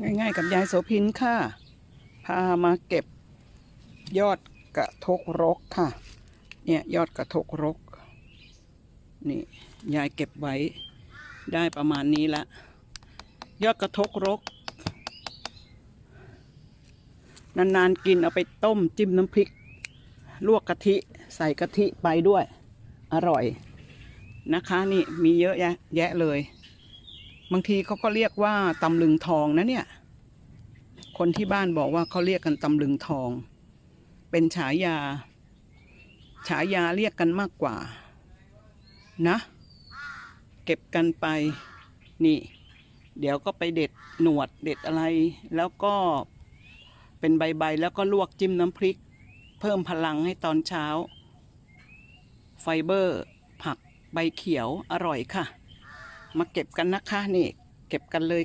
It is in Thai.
ง่ายๆ กับยายโสพินค่ะ พามาเก็บยอดกระทกรกค่ะ เนี่ยยอดกระทกรก นี่ยายเก็บไว้ได้ประมาณนี้ละ ยอดกระทกรก นานๆกินเอาไปต้มจิ้มน้ำพริก ลวกกะทิใส่กะทิไปด้วย อร่อยนะคะ นี่มีเยอะแยะแยะเลย บางทีเขาก็เรียกว่าตำลึงทองนะเนี่ย คนที่บ้านบอกว่าเขาเรียกกันตำลึงทอง เป็นฉายา ฉายาเรียกกันมากกว่า นะ เก็บกันไปนี่ เดี๋ยวก็ไปเด็ดหนวดเด็ดอะไร แล้วก็เป็นใบๆแล้วก็ลวกจิ้มน้ำพริก เพิ่มพลังให้ตอนเช้า ไฟเบอร์ ผักใบเขียวอร่อยค่ะ มาเก็บกันนะคะนี่ เก็บกันเลย